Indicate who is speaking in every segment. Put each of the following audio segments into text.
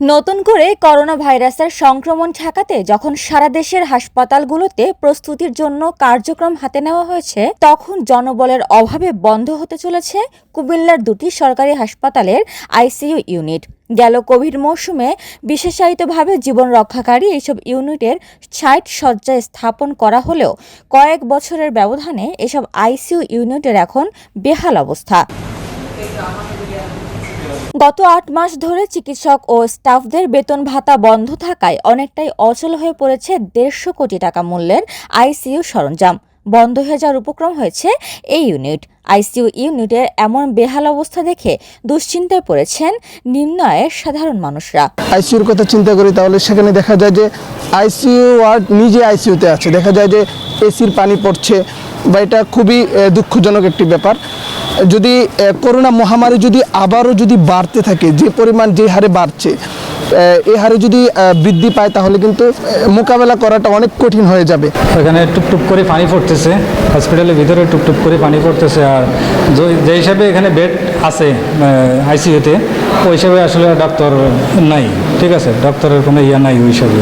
Speaker 1: নতুন করে করোনা ভাইরাসের সংক্রমণ ঠেকাতে যখন সারা দেশের হাসপাতালগুলোতে প্রস্তুতির জন্য কার্যক্রম হাতে নেওয়া হয়েছে, তখন জনবলের অভাবে বন্ধ হতে চলেছে কুমিল্লার দুটি সরকারি হাসপাতালের আইসিইউ ইউনিট। গেল কোভিড মৌসুমে বিশেষায়িতভাবে জীবন রক্ষাকারী এইসব ইউনিটের ষাট শয্যায় স্থাপন করা হলেও কয়েক বছরের ব্যবধানে এসব আইসিইউ ইউনিটের এখন বেহাল অবস্থা। গত আট মাস ধরে চিকিৎসক ও স্টাফদের বেতন ভাতা বন্ধ থাকায় অনেকটাই অচল হয়ে পড়েছে দেড়শো কোটি টাকা মূল্যের আইসিইউ সরঞ্জাম। বন্ধ হয়ে যাওয়ার উপক্রম হয়েছে এই ইউনিট। আইসিইউ ইউনিটের এমন বেহাল অবস্থা দেখে দুশ্চিন্তায় পড়েছেন নিম্ন আয়ের সাধারণ মানুষরা।
Speaker 2: আইসিইউর কথা চিন্তা করি, তাহলে সেখানে দেখা যায় যে আইসিইউ ওয়ার্ড নিজে আইসিইউতে আছে। দেখা যায় যে এসির পানি পড়ছে বা এটা খুবই দুঃখজনক একটি ব্যাপার। যদি করোনা মহামারী যদি আবারও যদি বাড়তে থাকে, যে পরিমাণ যে হারে বাড়ছে, এ হারে যদি বৃদ্ধি পায়, তাহলে কিন্তু মোকাবেলা করাটা অনেক কঠিন হয়ে যাবে।
Speaker 3: এখানে টুপটুপ করে পানি পড়তেছে, হসপিটালের ভিতরে টুপটুপ করে পানি পড়তেছে, আর যে- হিসাবে এখানে বেড আছে আইসিইউতে ওই আসলে ডক্টর নাই, ঠিক আছে? ডক্টরের কোনো ইয়ে নাই ওই হিসাবে।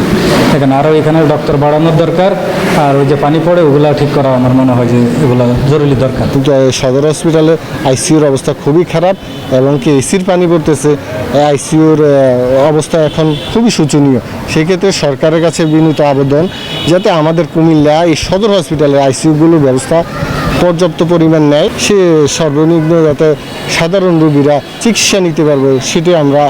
Speaker 3: এখানে আরও এখানে ডক্টর বাড়ানোর দরকার, আর ওই যে পানি পড়ে ওগুলা ঠিক করা আমার মনে হয় যে এগুলা জরুরি দরকার।
Speaker 4: সদর হসপিটালে আইসিইউর অবস্থা খুবই খারাপ, এবং কি এসির পানি পড়তেছে। আইসিইউর অবস্থা এখন খুবই শোচনীয়। সেক্ষেত্রে সরকারের কাছে বিনীত আবেদন, যাতে আমাদের কুমিল্লা এই সদর হসপিটালের আইসিইউগুলোর ব্যবস্থা পর্যাপ্ত পরিমাণ নেয়, সে সর্বনিম্ন যাতে সাধারণ রোগীরা চিকিৎসা নিতে পারবে, সেটি আমরা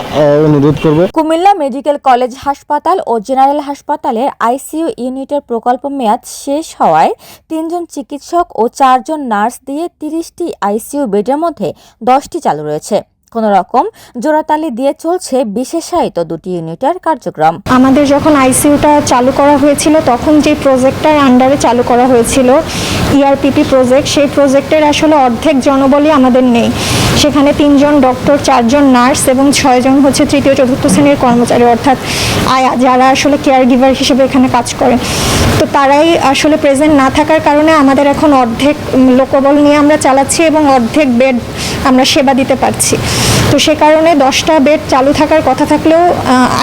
Speaker 4: অনুরোধ করব।
Speaker 1: কুমিল্লা মেডিকেল কলেজ হাসপাতাল ও জেনারেল হাসপাতালের আইসিইউ ইউনিটের প্রকল্প মেয়াদ শেষ হওয়ায় তিনজন চিকিৎসক ও চারজন নার্স দিয়ে তিরিশটি আইসিইউ বেডের মধ্যে দশটি চালু রয়েছে। কোনো রকম জোড়াতালি দিয়ে চলছে বিশেষায়িত দুটি ইউনিটের কার্যক্রম।
Speaker 5: আমাদের যখন আইসিইউটা চালু করা হয়েছিল, তখন যে প্রজেক্টটার আন্ডারে চালু করা হয়েছিল E ইআরপিপি প্রজেক্ট সেই প্রজেক্টের আসলে অর্ধেক জনবলই আমাদের নেই। সেখানে তিনজন ডক্টর চারজন নার্স এবং ছয়জন হচ্ছে তৃতীয়, চতুর্থ শ্রেণির কর্মচারী, অর্থাৎ আয়া, যারা আসলে কেয়ার গিভার হিসেবে এখানে কাজ করে। তো তারাই আসলে প্রেজেন্ট না থাকার কারণে আমাদের এখন অর্ধেক লোকবল নিয়ে আমরা চালাচ্ছি এবং অর্ধেক বেড আমরা সেবা দিতে পারছি। তো সে কারণে দশটা বেড চালু থাকার কথা থাকলেও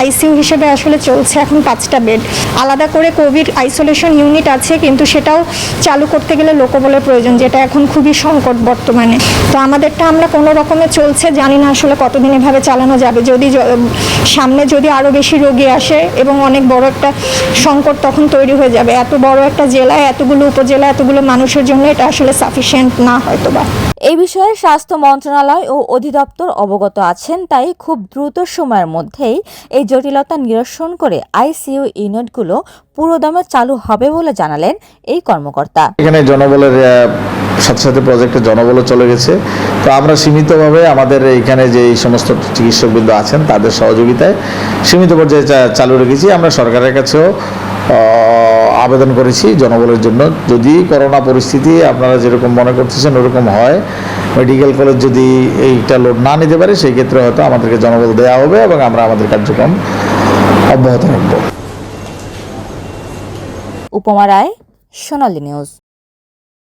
Speaker 5: আইসিইউ হিসেবে আসলে চলছে এখন পাঁচটা বেড। আলাদা করে কোভিড আইসোলেশন ইউনিট আছে, কিন্তু সেটাও চালু করতে গেলে লোকবলের প্রয়োজন, যেটা এখন খুবই সংকট বর্তমানে। তো আমাদেরটা আমরা কোনো রকমে চলছে, জানি না আসলে কতদিন এভাবে চালানো যাবে। যদি সামনে যদি আরও বেশি রোগী আসে এবং অনেক বড় একটা সংকট তখন তৈরি হয়ে যাবে। এত বড় একটা জেলায়, এতগুলো উপজেলা এতগুলো মানুষের জন্য এটা আসলে সাফিসিয়েন্ট না হয়তো বা
Speaker 1: এই বিষয়ে স্বাস্থ্য মন্ত্রণালয় ও অধিদপ্তর অবগত আছেন, তাই খুব দ্রুত সময়ের মধ্যেই এই জটিলতা নিরসন করে আইসিইউ ইউনিটগুলো পুরোদমে চালু হবে বলে জানালেন এই কর্মকর্তা।
Speaker 6: এখানে জনবলের সাথে সাথে প্রজেক্টে জনবলও চলে গেছে। তো আমরা সীমিতভাবে আমাদের এখানে যে এই সমস্ত চিকিৎসকবৃন্দ আছেন, তাদের সহযোগিতায় সীমিত পর্যায়ে চালু রেখেছি। আমরা সরকারের কাছেও আবেদন করেছি জনবলের জন্য। যদি করোনা পরিস্থিতি আপনারা যেরকম মনে করতেছেন ওরকম হয় মেডিকেল কলেজ যদি এইটা লোড না নিতে পারে, সেই ক্ষেত্রে হয়তো আমাদেরকে জনবল দেওয়া হবে এবং আমরা আমাদের কার্যক্রম অব্যাহত রাখব।
Speaker 1: উপমা রায়, সোনালী নিউজ।